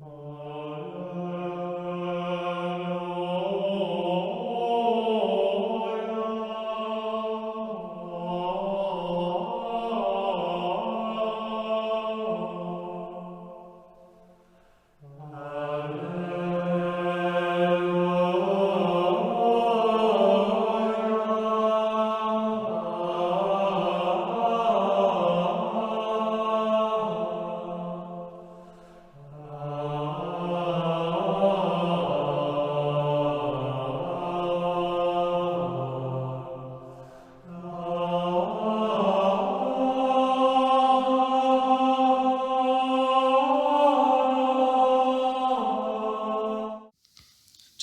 Oh.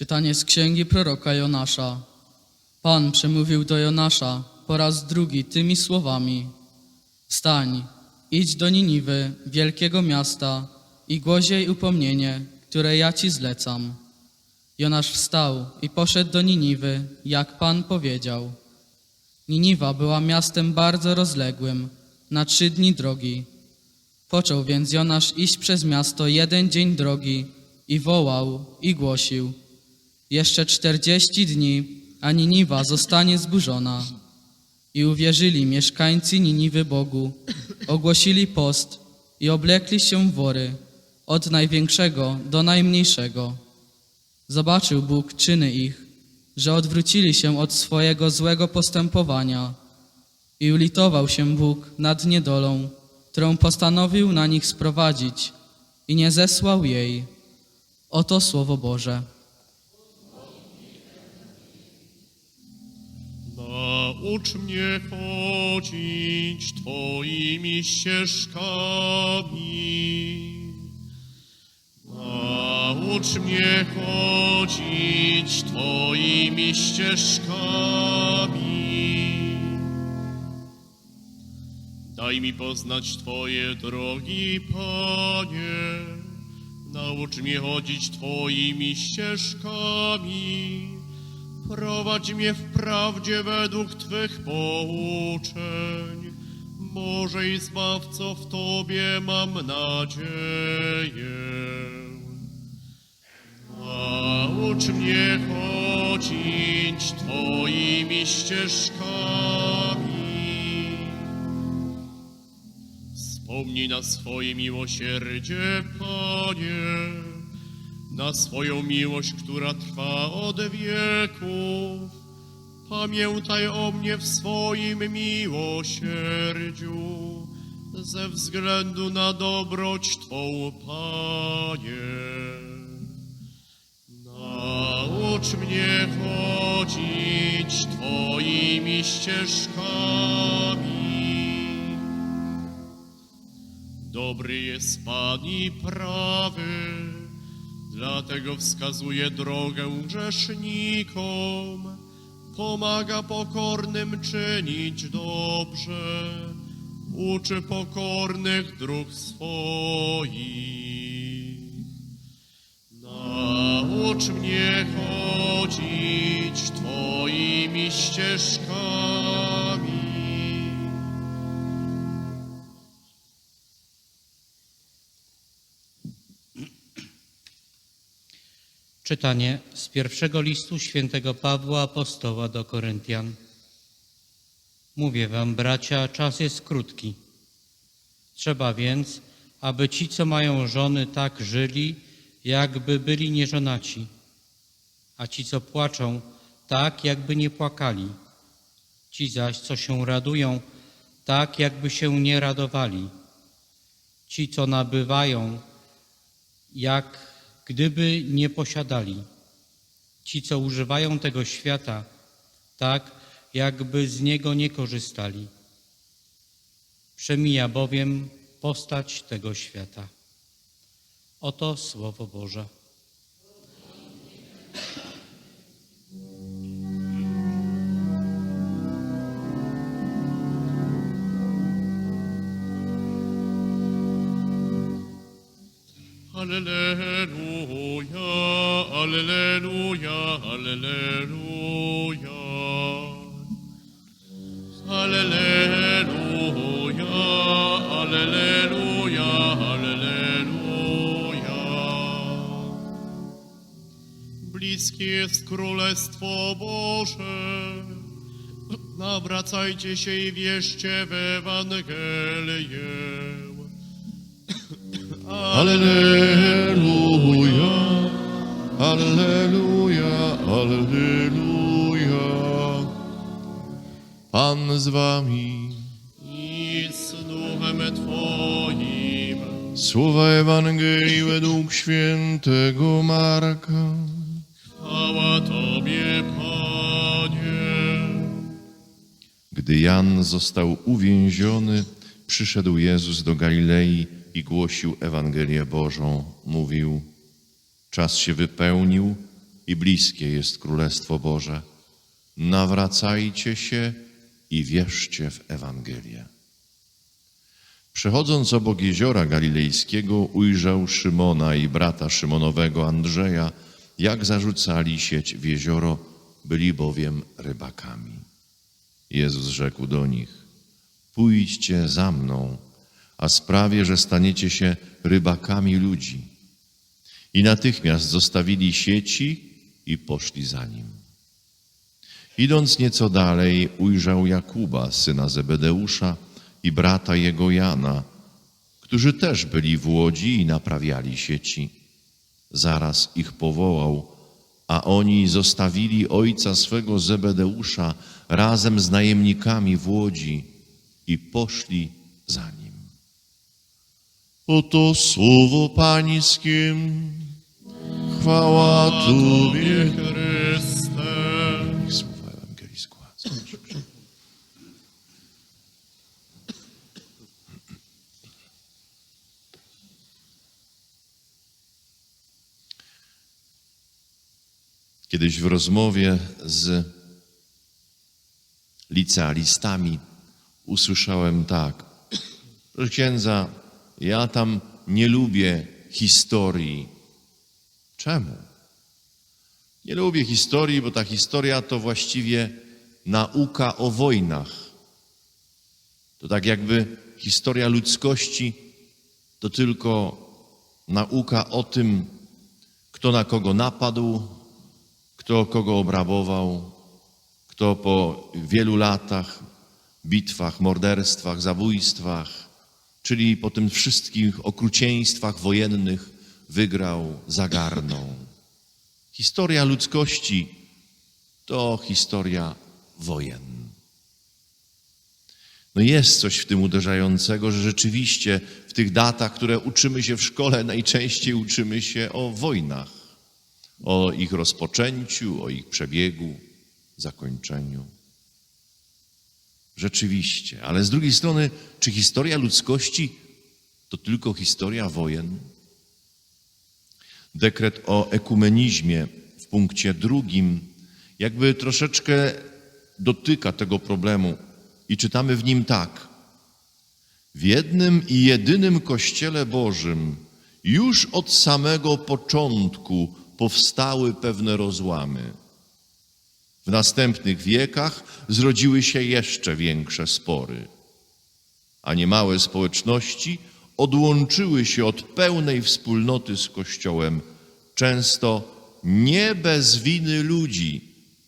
Czytanie z księgi proroka Jonasza. Pan przemówił do Jonasza po raz drugi tymi słowami: Wstań, idź do Niniwy, wielkiego miasta, i głoś jej upomnienie, które ja ci zlecam. Jonasz wstał i poszedł do Niniwy, jak Pan powiedział. Niniwa była miastem bardzo rozległym, na trzy dni drogi. Począł więc Jonasz iść przez miasto jeden dzień drogi i wołał i głosił. Jeszcze czterdzieści dni, a Niniwa zostanie zburzona. I uwierzyli mieszkańcy Niniwy Bogu, ogłosili post i oblekli się w wory, od największego do najmniejszego. Zobaczył Bóg czyny ich, że odwrócili się od swojego złego postępowania i ulitował się Bóg nad niedolą, którą postanowił na nich sprowadzić i nie zesłał jej. Oto Słowo Boże. Naucz mnie chodzić Twoimi ścieżkami. Naucz mnie chodzić Twoimi ścieżkami. Daj mi poznać Twoje drogi, Panie. Naucz mnie chodzić Twoimi ścieżkami. Prowadź mnie w prawdzie według Twych pouczeń. Boże i Zbawco, w Tobie mam nadzieję. Naucz mnie chodzić Twoimi ścieżkami. Wspomnij na swoje miłosierdzie, Panie, na swoją miłość, która trwa od wieków. Pamiętaj o mnie w swoim miłosierdziu, ze względu na dobroć Twą, Panie. Naucz mnie chodzić Twoimi ścieżkami. Dobry jest Pan i prawy, dlatego wskazuje drogę grzesznikom, pomaga pokornym czynić dobrze, uczy pokornych dróg swoich. Naucz mnie chodzić Twoimi ścieżkami. Czytanie z pierwszego listu świętego Pawła Apostoła do Koryntian. Mówię wam, bracia, czas jest krótki. Trzeba więc, aby ci, co mają żony, tak żyli, jakby byli nieżonaci, a ci, co płaczą, tak, jakby nie płakali. Ci zaś, co się radują, tak, jakby się nie radowali. Ci, co nabywają, jak gdyby nie posiadali. Ci, co używają tego świata, tak jakby z niego nie korzystali. Przemija bowiem postać tego świata. Oto Słowo Boże. Alleluja, Alleluja, Alleluja. Alleluja, Alleluja, Alleluja. Bliskie jest Królestwo Boże. Nawracajcie się i wierzcie w Ewangelię. Alleluja, Alleluja, Alleluja. Pan z wami. I z duchem Twoim. Słowa Ewangelii według świętego Marka. Chwała Tobie, Panie. Gdy Jan został uwięziony, przyszedł Jezus do Galilei i głosił Ewangelię Bożą. Mówił: Czas się wypełnił i bliskie jest Królestwo Boże. Nawracajcie się i wierzcie w Ewangelię. Przechodząc obok jeziora galilejskiego, ujrzał Szymona i brata Szymonowego Andrzeja, jak zarzucali sieć w jezioro, byli bowiem rybakami. Jezus rzekł do nich: Pójdźcie za mną, a sprawię, że staniecie się rybakami ludzi. I natychmiast zostawili sieci i poszli za nim. Idąc nieco dalej, ujrzał Jakuba, syna Zebedeusza, i brata jego Jana, którzy też byli w łodzi i naprawiali sieci. Zaraz ich powołał, a oni zostawili ojca swego Zebedeusza razem z najemnikami w łodzi i poszli za nim. Oto słowo Pańskie. Chwała Tobie. Chryste. Słowa Ewangelii. Kiedyś w rozmowie z licealistami usłyszałem tak, że księdza, ja tam nie lubię historii. Czemu? Nie lubię historii, bo ta historia to właściwie nauka o wojnach. To tak jakby historia ludzkości to tylko nauka o tym, kto na kogo napadł, kto kogo obrabował, kto po wielu latach, bitwach, morderstwach, zabójstwach, czyli po tym wszystkich okrucieństwach wojennych wygrał, zagarnął. Historia ludzkości to historia wojen. No jest coś w tym uderzającego, że rzeczywiście w tych datach, które uczymy się w szkole, najczęściej uczymy się o wojnach, o ich rozpoczęciu, o ich przebiegu, zakończeniu. Rzeczywiście, ale z drugiej strony, czy historia ludzkości to tylko historia wojen? dekret o ekumenizmie w punkcie drugim jakby troszeczkę dotyka tego problemu i czytamy w nim tak. W jednym i jedynym Kościele Bożym już od samego początku powstały pewne rozłamy. W następnych wiekach zrodziły się jeszcze większe spory, a niemałe społeczności odłączyły się od pełnej wspólnoty z Kościołem, często nie bez winy ludzi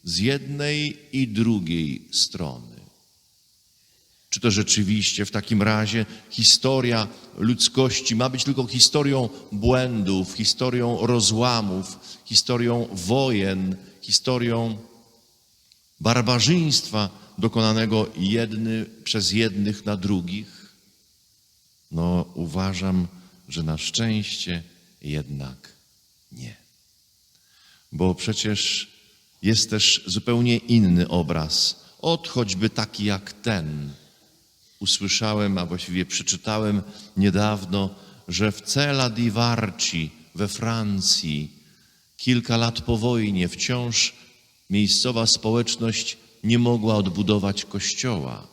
z jednej i drugiej strony. Czy to rzeczywiście w takim razie historia ludzkości ma być tylko historią błędów, historią rozłamów, historią wojen, historią barbarzyństwa dokonanego jedny, przez jednych na drugich? No, uważam, że na szczęście jednak nie. Bo przecież jest też zupełnie inny obraz, od choćby taki jak ten. Usłyszałem, a właściwie przeczytałem niedawno, że w Cela di Varci we Francji kilka lat po wojnie wciąż miejscowa społeczność nie mogła odbudować kościoła,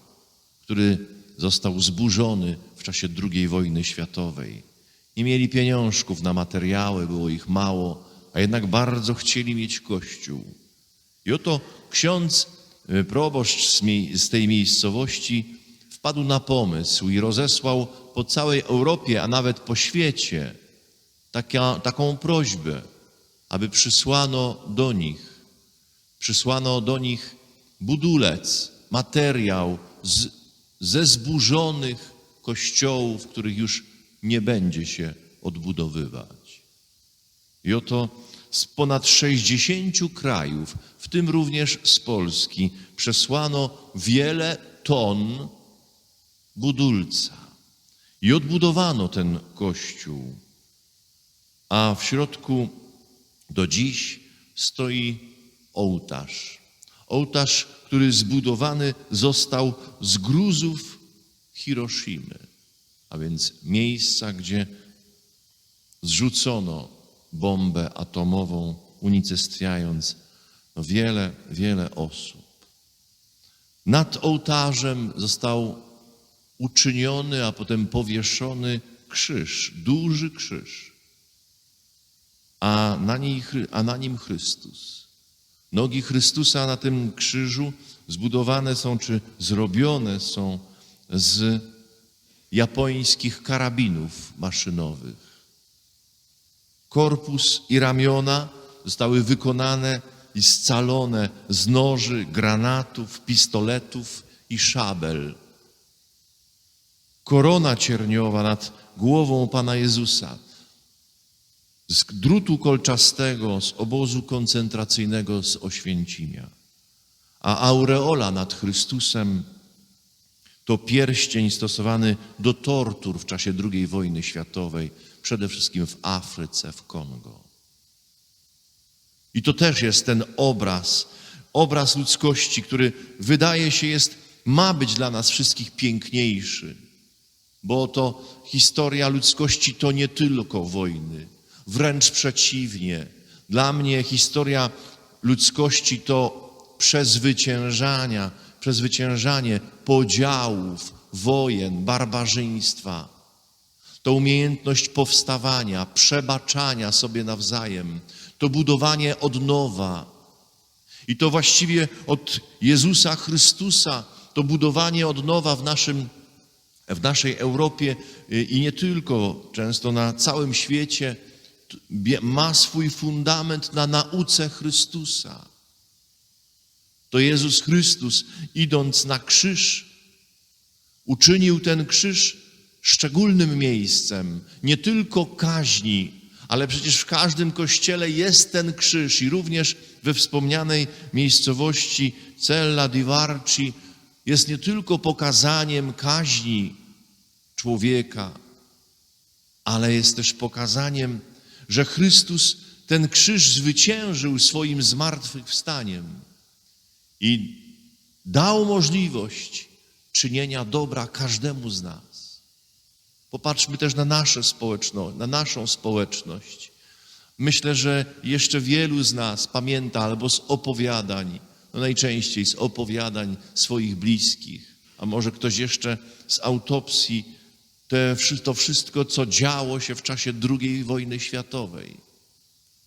który został zburzony w czasie II wojny światowej. Nie mieli pieniążków na materiały, było ich mało, a jednak bardzo chcieli mieć kościół. I oto ksiądz, y, proboszcz z, tej miejscowości wpadł na pomysł i rozesłał po całej Europie, a nawet po świecie taka, taką prośbę. aby przysłano do nich, przysłano do nich budulec, materiał z, ze zburzonych kościołów, których już nie będzie się odbudowywać. I oto z ponad 60 krajów, w tym również z Polski, przesłano wiele ton budulca. I odbudowano ten kościół. A w środku do dziś stoi ołtarz. Ołtarz, który zbudowany został z gruzów Hiroshimy, a więc miejsca, gdzie zrzucono bombę atomową, unicestwiając wiele, wiele osób. Nad ołtarzem został uczyniony, a potem powieszony krzyż, duży krzyż, a na, niej, a na nim Chrystus. Nogi Chrystusa na tym krzyżu zbudowane są, czy zrobione są z japońskich karabinów maszynowych. Korpus i ramiona zostały wykonane i scalone z noży, granatów, pistoletów i szabel. Korona cierniowa nad głową Pana Jezusa z drutu kolczastego z obozu koncentracyjnego z Oświęcimia. A aureola nad Chrystusem to pierścień stosowany do tortur w czasie II wojny światowej, przede wszystkim w Afryce, w Kongo. I to też jest ten obraz, obraz ludzkości, który wydaje się jest, ma być dla nas wszystkich piękniejszy, bo to historia ludzkości to nie tylko wojny, wręcz przeciwnie. Dla mnie historia ludzkości to przezwyciężania, przezwyciężanie podziałów, wojen, barbarzyństwa. To umiejętność powstawania, przebaczania sobie nawzajem, to budowanie od nowa. I to właściwie od Jezusa Chrystusa, to budowanie od nowa w, naszym, w naszej Europie i nie tylko, często na całym świecie, ma swój fundament na nauce Chrystusa. To Jezus Chrystus, idąc na krzyż, uczynił ten krzyż szczególnym miejscem, nie tylko kaźni, ale przecież w każdym kościele jest ten krzyż i również we wspomnianej miejscowości Cella di Varci jest nie tylko pokazaniem kaźni człowieka, ale jest też pokazaniem, że Chrystus ten krzyż zwyciężył swoim zmartwychwstaniem i dał możliwość czynienia dobra każdemu z nas. Popatrzmy też na nasze społeczność, na naszą społeczność. Myślę, że jeszcze wielu z nas pamięta albo z opowiadań, no najczęściej z opowiadań swoich bliskich, a może ktoś jeszcze z autopsji, te, to wszystko, co działo się w czasie II wojny światowej.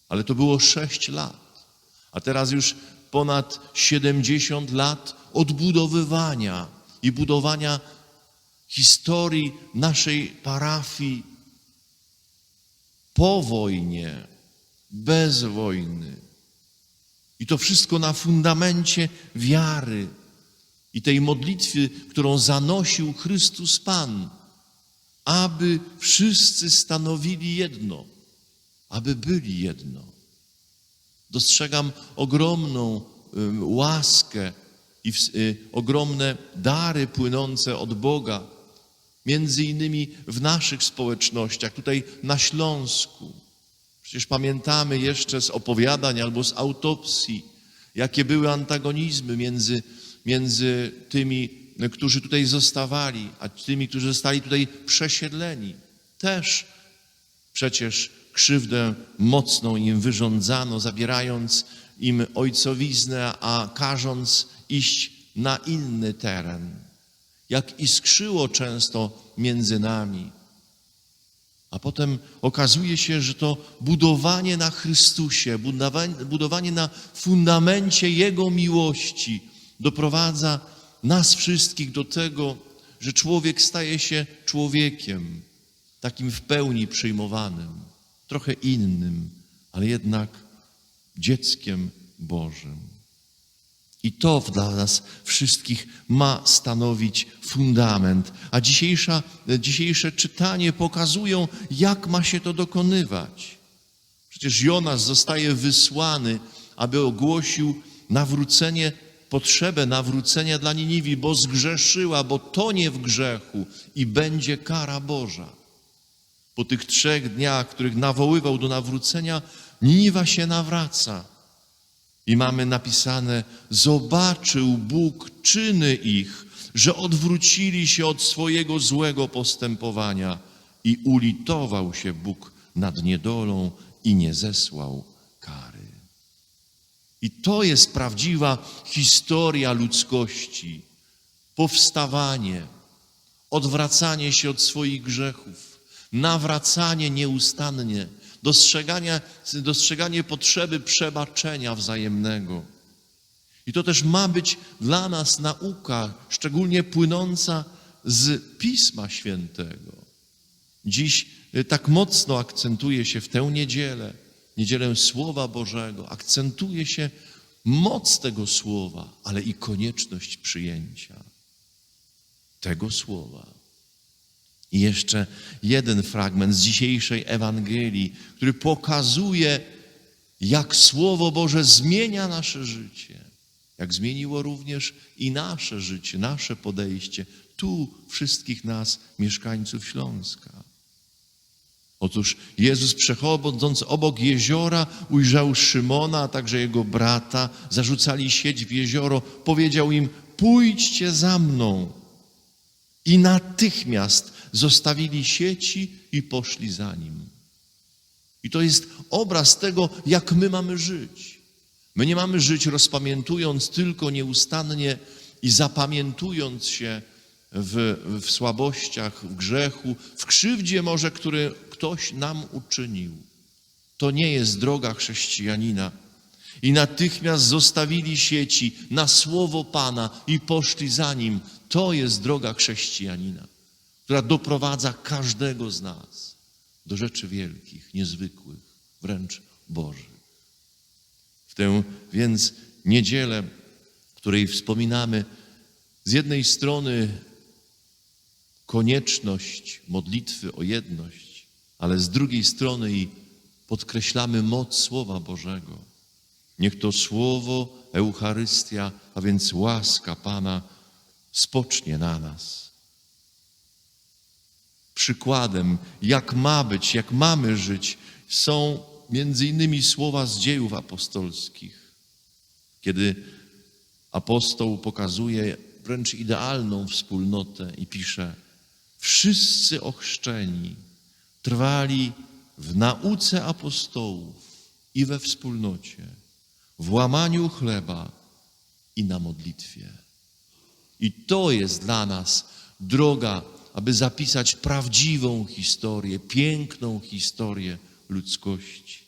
Ale to było sześć lat, a teraz już ponad 70 lat odbudowywania i budowania historii naszej parafii po wojnie, bez wojny. I to wszystko na fundamencie wiary i tej modlitwy, którą zanosił Chrystus Pan, aby wszyscy stanowili jedno, aby byli jedno. Dostrzegam ogromną łaskę i y, ogromne dary płynące od Boga, między innymi w naszych społecznościach, tutaj na Śląsku. Przecież pamiętamy jeszcze z opowiadań albo z autopsji, jakie były antagonizmy między, między tymi, którzy tutaj zostawali, a tymi, którzy zostali tutaj przesiedleni. Też Przecież krzywdę mocną im wyrządzano, zabierając im ojcowiznę, a każąc iść na inny teren. Jak iskrzyło często między nami. A potem okazuje się, że to budowanie na Chrystusie, budowanie, na fundamencie Jego miłości doprowadza nas wszystkich do tego, że człowiek staje się człowiekiem, takim w pełni przyjmowanym, trochę innym, ale jednak dzieckiem Bożym. I to dla nas wszystkich ma stanowić fundament. A dzisiejsza, dzisiejsze czytanie pokazują, jak ma się to dokonywać. Przecież Jonasz zostaje wysłany, aby ogłosił nawrócenie, potrzebę nawrócenia dla Niniwi, bo zgrzeszyła, bo tonie w grzechu i będzie kara Boża. Po tych trzech dniach, których nawoływał do nawrócenia, Niniwa się nawraca. I mamy napisane: Zobaczył Bóg czyny ich, że odwrócili się od swojego złego postępowania i ulitował się Bóg nad niedolą i nie zesłał. I to jest prawdziwa historia ludzkości. Powstawanie, odwracanie się od swoich grzechów, nawracanie nieustannie, dostrzeganie, dostrzeganie potrzeby przebaczenia wzajemnego. I to też ma być dla nas nauka, szczególnie płynąca z Pisma Świętego. Dziś y, tak mocno akcentuje się w tę niedzielę, niedzielę Słowa Bożego, akcentuje się moc tego Słowa, ale i konieczność przyjęcia tego Słowa. I jeszcze jeden fragment z dzisiejszej Ewangelii, który pokazuje, jak Słowo Boże zmienia nasze życie, jak zmieniło również i nasze życie, nasze podejście, tu wszystkich nas, mieszkańców Śląska. Otóż Jezus przechodząc obok jeziora ujrzał Szymona, a także jego brata, zarzucali sieć w jezioro, powiedział im, pójdźcie za mną. I natychmiast zostawili sieci i poszli za nim. I to jest obraz tego, jak my mamy żyć. My nie mamy żyć rozpamiętując tylko nieustannie i zapamiętując się w, w słabościach, w grzechu, w krzywdzie może, który ktoś nam uczynił. To nie jest droga chrześcijanina. I natychmiast zostawili sieci na słowo Pana i poszli za nim. To jest droga chrześcijanina, która doprowadza każdego z nas do rzeczy wielkich, niezwykłych, wręcz Bożych. W tę więc niedzielę, której wspominamy, z jednej strony konieczność modlitwy o jedność, ale z drugiej strony i podkreślamy moc Słowa Bożego. Niech to Słowo, Eucharystia, a więc łaska Pana spocznie na nas. Przykładem, jak ma być, jak mamy żyć, są między innymi słowa z dziejów apostolskich, kiedy apostoł pokazuje wręcz idealną wspólnotę i pisze: Wszyscy ochrzczeni trwali w nauce apostołów i we wspólnocie, w łamaniu chleba i na modlitwie. I to jest dla nas droga, aby zapisać prawdziwą historię, piękną historię ludzkości.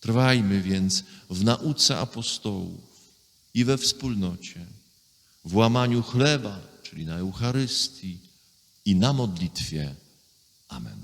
Trwajmy więc w nauce apostołów i we wspólnocie, w łamaniu chleba, czyli na Eucharystii i na modlitwie. Amen.